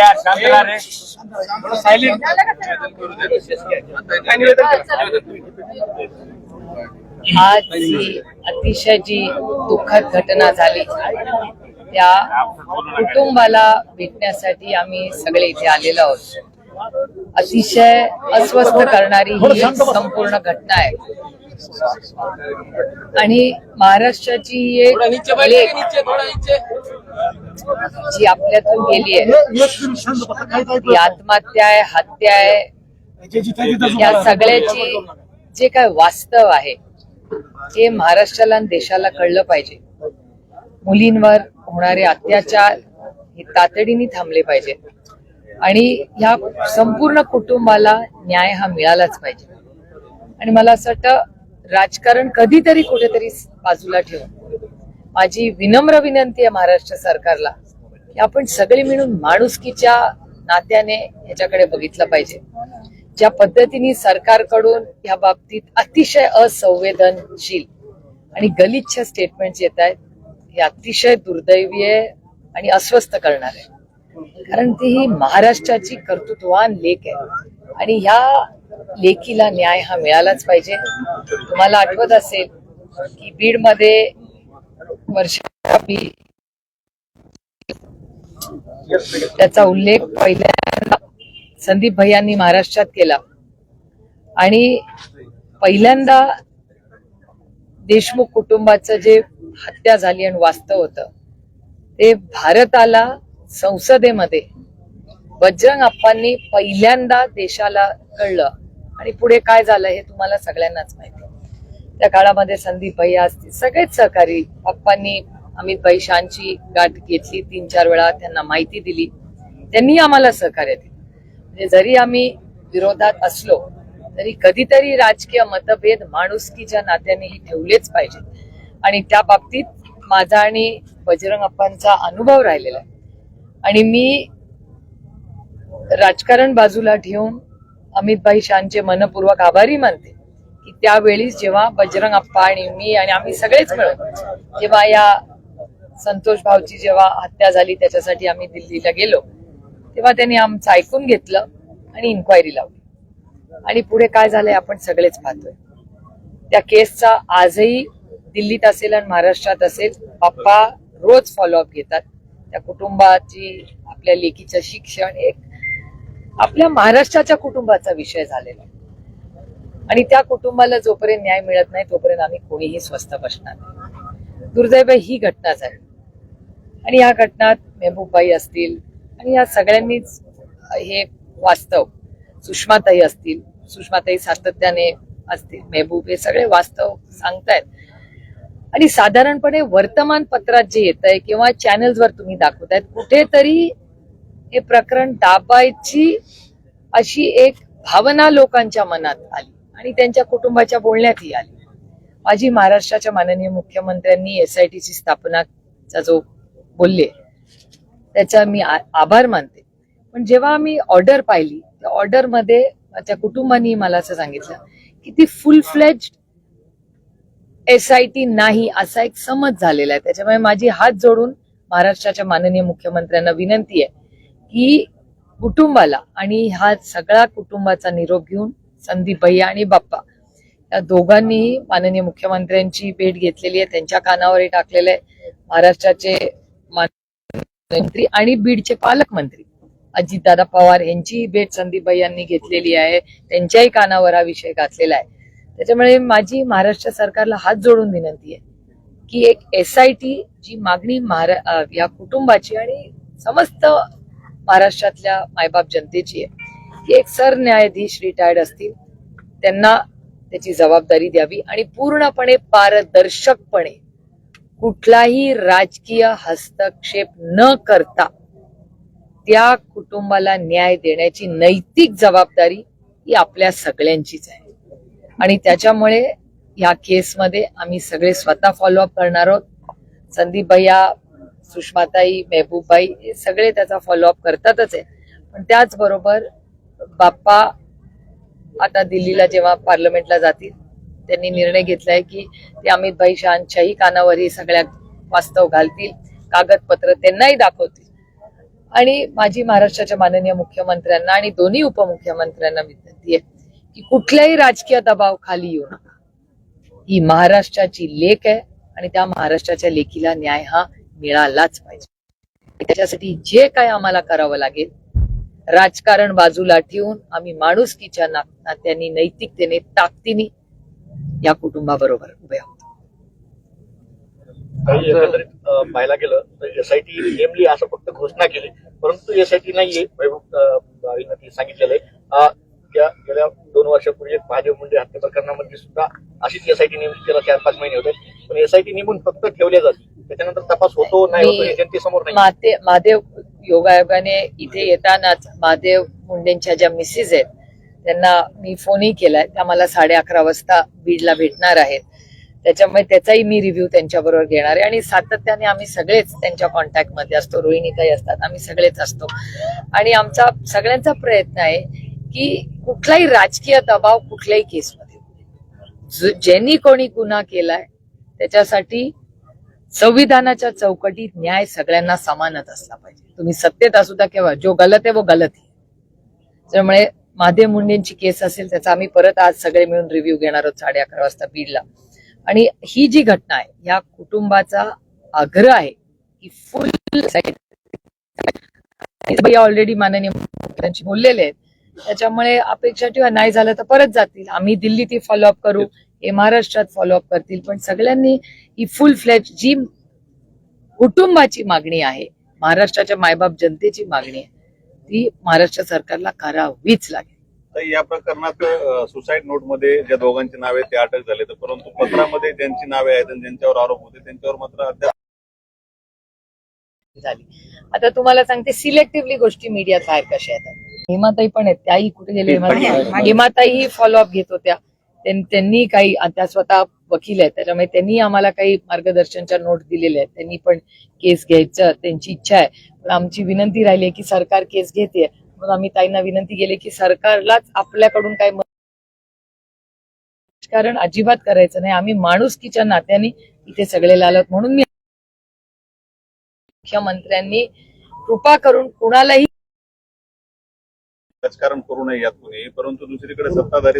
यार शांत राहा रे. सायलेंट आज जी अतिशय जी दुःखद घटना झाली त्या कुटुंबाला भेटण्यासाठी आम्ही सगळे इथे आलेलो आहोत. अतिशय अस्वस्थ करणारी ही संपूर्ण घटना आहे. आणि महाराष्ट्राची ही एक लेख जी आपल्यातून गेली आहे. आत्महत्या आहे हत्या आहे. या सगळ्याची जे काय वास्तव आहे हे महाराष्ट्राला आणि देशाला कळलं पाहिजे. मुलींवर होणारे अत्याचार हे तातडीने थांबले पाहिजे आणि ह्या संपूर्ण कुटुंबाला न्याय हा मिळालाच पाहिजे. आणि मला असं वाटतं राजकारण कधीतरी कुठेतरी बाजूला ठेवून माझी विनम्र विनंती आहे महाराष्ट्र सरकारला की आपण सगळे मिळून माणुसकीच्या नात्याने ह्याच्याकडे बघितलं पाहिजे. ज्या पद्धतीने सरकारकडून या बाबतीत अतिशय असंवेदनशील आणि गलिच्छ स्टेटमेंट येत आहेत हे अतिशय दुर्दैवी आहे आणि अस्वस्थ करणार आहे. कारण ती ही महाराष्ट्राची कर्तृत्ववान लेख आहे आणि ह्या लेखीला न्याय हा मिळालाच पाहिजे. तुम्हाला आठवत असेल की बीडमध्ये वर्षापूर्वी त्याचा उल्लेख पहिल्यांदा संदीप भैयांनी महाराष्ट्रात केला. आणि पहिल्यांदा देशमुख कुटुंबाचं जे हत्या झाली आणि वास्तव होतं ते भारताला संसदेमध्ये बजरंग आप्पांनी पहिल्यांदा देशाला कळलं. आणि पुढे काय झालं हे तुम्हाला सगळ्यांनाच माहिती. त्या काळामध्ये संदीप भैया असतील सगळेच सहकारी पप्पांनी अमित भाई गाठ घेतली. तीन चार वेळा त्यांना माहिती दिली. त्यांनी आम्हाला सहकार्य दिलं. म्हणजे जरी आम्ही विरोधात असलो तरी कधीतरी राजकीय मतभेद माणुसकीच्या नात्यानेही ठेवलेच पाहिजेत. आणि त्या बाबतीत माझा आणि बजरंग अप्पांचा अनुभव राहिलेला आहे. आणि मी राजकारण बाजूला ठेवून अमितभाई शानचे मनपूर्वक आभारी मानते. की त्यावेळी जेव्हा बजरंग अप्पा आणि मी आणि आम्ही सगळेच मिळून जेव्हा या संतोष भाऊची जेव्हा हत्या झाली त्याच्यासाठी आम्ही दिल्लीला गेलो तेव्हा त्यांनी आमचं ऐकून घेतलं आणि इन्क्वायरी लावली. आणि पुढे काय झालंय आपण सगळेच पाहतोय. त्या केसचा आजही दिल्लीत असेल आणि महाराष्ट्रात असेल पप्पा रोज फॉलोअप घेतात. त्या कुटुंबाची आपल्या लेकीचं शिक्षण एक आपल्या महाराष्ट्राच्या कुटुंबाचा विषय झालेला आहे. आणि त्या कुटुंबाला जोपर्यंत न्याय मिळत नाही तोपर्यंत आम्ही कोणीही स्वस्थ बसणार नाही. दुर्दैव ही घटना झाली. आणि या घटनात मेहबूबबाई असतील आणि या सगळ्यांनीच हे वास्तव सुषमाताई असतील सुषमाताई सातत्याने असतील मेहबूब हे सगळे वास्तव सांगतायत. आणि साधारणपणे वर्तमानपत्रात जे येत आहे किंवा चॅनल्सवर तुम्ही दाखवतायत कुठेतरी हे प्रकरण दाबायची अशी एक भावना लोकांच्या मनात आली. आणि त्यांच्या कुटुंबाच्या बोलण्यातही आली. माझी महाराष्ट्राच्या माननीय मुख्यमंत्र्यांनी एसआयटीची स्थापनाचा जो बोलले त्याचा मी आभार मानते. पण जेव्हा मी ऑर्डर पाहिली त्या ऑर्डरमध्ये माझ्या कुटुंबानी मला असं सांगितलं की ती full fledged S I T नाही असा एक समज झालेला आहे. त्याच्यामुळे माझी हात जोडून महाराष्ट्राच्या माननीय मुख्यमंत्र्यांना विनंती आहे की कुटुंबाला आणि हा सगळा कुटुंबाचा निरोप घेऊन संदीप भैया आणि बाप्पा. या दोघांनीही माननीय मुख्यमंत्र्यांची भेट घेतलेली आहे. त्यांच्या कानावरही टाकलेलं आहे. महाराष्ट्राचे मंत्री आणि बीडचे पालकमंत्री अजितदादा पवार यांची भेट संदीप भैयांनी घेतलेली आहे. त्यांच्याही कानावर हा विषय घातलेला आहे. त्याच्यामुळे माझी महाराष्ट्र सरकारला हात जोडून विनंती आहे की एक एस आय टी जी मागणी महारा या कुटुंबाची आणि समस्त महाराष्ट्रातल्या मायबाप जनतेची आहे. की एक सरन्यायाधीश रिटायर्ड असतील त्यांना त्याची जबाबदारी द्यावी आणि पूर्णपणे पारदर्शकपणे कुठलाही राजकीय हस्तक्षेप न करता त्या कुटुंबाला न्याय देण्याची नैतिक जबाबदारी ही आपल्या सगळ्यांचीच आहे. आणि त्याच्यामुळे या केसमध्ये आम्ही सगळे स्वतः फॉलोअप करणार आहोत. संदीप भैया सुषमाताई मेहबूबाई हे सगळे त्याचा फॉलोअप करतातच आहे. पण त्याचबरोबर बाप्पा आता दिल्लीला जेव्हा पार्लमेंटला जातील त्यांनी निर्णय घेतलाय की ते अमित भाई शहांच्याही कानावरही सगळ्यात सगळ्या वास्तव घालतील कागदपत्र त्यांनाही दाखवतील. आणि माझी महाराष्ट्राच्या माननीय मुख्यमंत्र्यांना आणि दोन्ही उपमुख्यमंत्र्यांना विनंती आहे की कुठल्याही राजकीय दबाव खाली येऊ नका. ही महाराष्ट्राची लेख आहे आणि त्या महाराष्ट्राच्या लेखीला न्याय हा मिळालाच पाहिजे. त्याच्यासाठी जे काय आम्हाला करावं लागेल राजकारण बाजूला ठेवून आम्ही माणुसकीच्या नात्याने नैतिकतेने ताकदीने या कुटुंबाबरोबर उभे आहोत. पाहायला गेलं तर एसआयटी नेमली असं फक्त घोषणा केली परंतु एसआयटी नाहीये वैभव सांगितलेलं आहे. गेल्या दोन वर्षापूर्वी एक महादेव मुंडे हत्या प्रकरणामध्ये सुद्धा अशीच एसआयटी नेमली त्याला चार पाच महिने होते. पण एसआयटी नेमून फक्त ठेवल्या जाते त्याच्यानंतर तपास होतो नाही होतो हे जनतेसमोर नाही माते महादेव योगायोगाने इथे येतानाच महादेव मुंडेंच्या ज्या मिसेस आहेत त्यांना मी फोनही केलाय. त्या मला साडे अकरा वाजता बीडला भेटणार आहेत. त्याच्यामुळे त्याचाही मी रिव्ह्यू त्यांच्याबरोबर घेणार आहे. आणि सातत्याने आम्ही सगळेच त्यांच्या कॉन्टॅक्टमध्ये असतो. रोहिणीताई असतात. आम्ही सगळेच असतो. आणि आमचा सगळ्यांचा प्रयत्न आहे की कुठलाही राजकीय दबाव कुठल्याही केसमध्ये ज्यांनी कोणी गुन्हा केलाय त्याच्यासाठी संविधानाच्या चौकटीत न्याय सगळ्यांना समानच असला पाहिजे. तुम्ही सत्तेत असू द्या किंवा जो गलत आहे वो गलत आहे. त्यामुळे महादेव मुंडेंची केस असेल त्याचा आम्ही परत आज सगळे मिळून रिव्ह्यू घेणार आहोत साडे अकरा वाजता बीडला. आणि ही जी घटना आहे या कुटुंबाचा आग्रह आहे की फुल ऑलरेडी माननीय मुख्यमंत्र्यांशी बोललेले आहेत. त्याच्यामुळे अपेक्षा ठेवा नाही झालं तर परत जातील. आम्ही दिल्ली ती फॉलोअप करू. हे महाराष्ट्रात फॉलोअप करतील. पण सगळ्यांनी ही फुल फ्लॅच जी कुटुंबाची मागणी आहे महाराष्ट्राच्या मायबाप जनतेची मागणी आहे ती महाराष्ट्र सरकारला करावीच लागेल. तर या प्रकरणात सुसाईड नोटमध्ये ज्या दोघांची नावे ते अटक झाले तर परंतु पत्रामध्ये ज्यांची नावे आहेत आणि ज्यांच्यावर आरोप होते त्यांच्यावर मात्र अद्याप झाली. आता तुम्हाला सांगते सिलेक्टिव्हली गोष्टी मीडियात बाहेर कशा येतात. हेमाताई पण आहेत त्याही कुठे गेले हेमाताई हेमाताई फॉलोअप घेत होत्या. त्यां- त्यांनी काही त्या स्वतः वकील आहेत त्याच्यामुळे त्यांनी आम्हाला काही मार्गदर्शनच्या नोट दिलेल्या आहेत. त्यांनी पण केस घ्यायचं त्यांची इच्छा आहे. पण आमची विनंती राहिली आहे की सरकार केस घेते. म्हणून आम्ही ताईंना विनंती केली की सरकारलाच आपल्याकडून काय कारण राजकारण अजिबात करायचं नाही. आम्ही माणुसकीच्या नात्याने इथे सगळे लालत म्हणून मी मुख्यमंत्र्यांनी कृपा करून कुणालाही राजकारण करू नये यात कोणी. परंतु दुसरीकडे सत्ताधारी